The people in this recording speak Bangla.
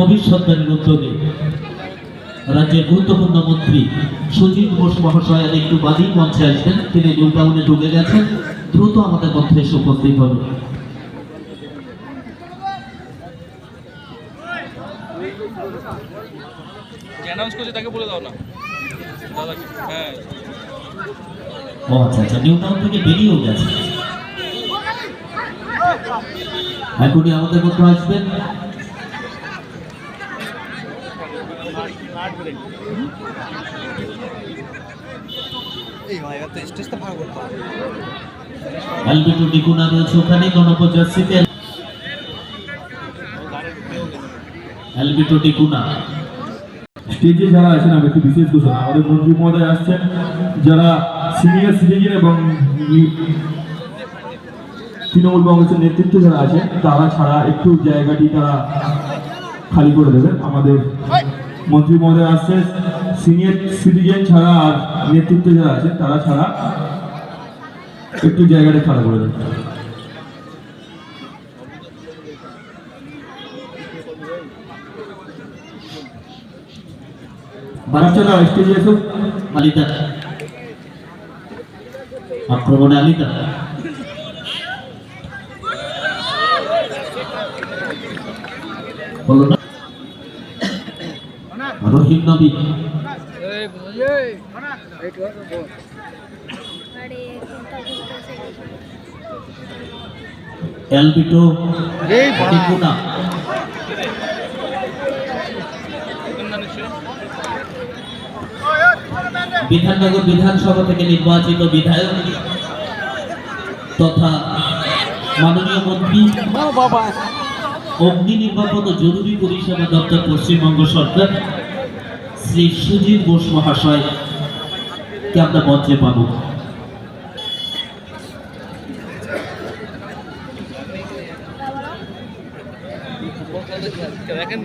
ভবিষ্যৎবাণীর উদ্যোগে রাজ্যের গুরুত্বপূর্ণ মন্ত্রী সুজিত বোস মহাশয়ের একটু বাদী মঞ্চে আসবেন। তিনি নিউ টাউনে ঢুকে গেছেন। দ্রুত আমাদের মধ্যে এসে উপস্থিত হবে অ্যানাউন্স করছে তাকে বলে দাও না। দাদাকে হ্যাঁ। ও আচ্ছা আচ্ছা নিউ টাউন থেকে বেরিয়েও গেছে এখনই আমাদের মধ্যে আসবেন। অ্যালবিটো ডিকুনা স্টেজে যারা আছেন আমি একটু বিশেষ ঘোষণা আমাদের মন্ত্রী মহোদয় আসছেন যারা সিনিয়র সিটিজেন এবং তৃণমূল কংগ্রেসের নেতৃত্বে যারা আছেন তারা ছাড়া একটু জায়গাটি তারা খালি করে দেবেন। আমাদের মন্ত্রী মহোদয় আসছে। সিনিয়র সিটিজেন ছাড়া আর নেতৃত্বে যারা আছেন তারা ছাড়া একটু জায়গাটা খালি করে দেবেন। বাচ্চারা স্টেজে এসো আলিদা আক্রমণে বলো না। রহিম নবী। এলবিটো টিকুনা বিধাননগর বিধানসভা থেকে নির্বাচিত বিধায়ক তথা মাননীয় মন্ত্রী অগ্নি নির্বাপন জরুরি পরিষেবা দপ্তর পশ্চিমবঙ্গ সরকার। শ্রী সুজিত বোস মহাশয়কে আমরা মঞ্চে পাব? দেখেন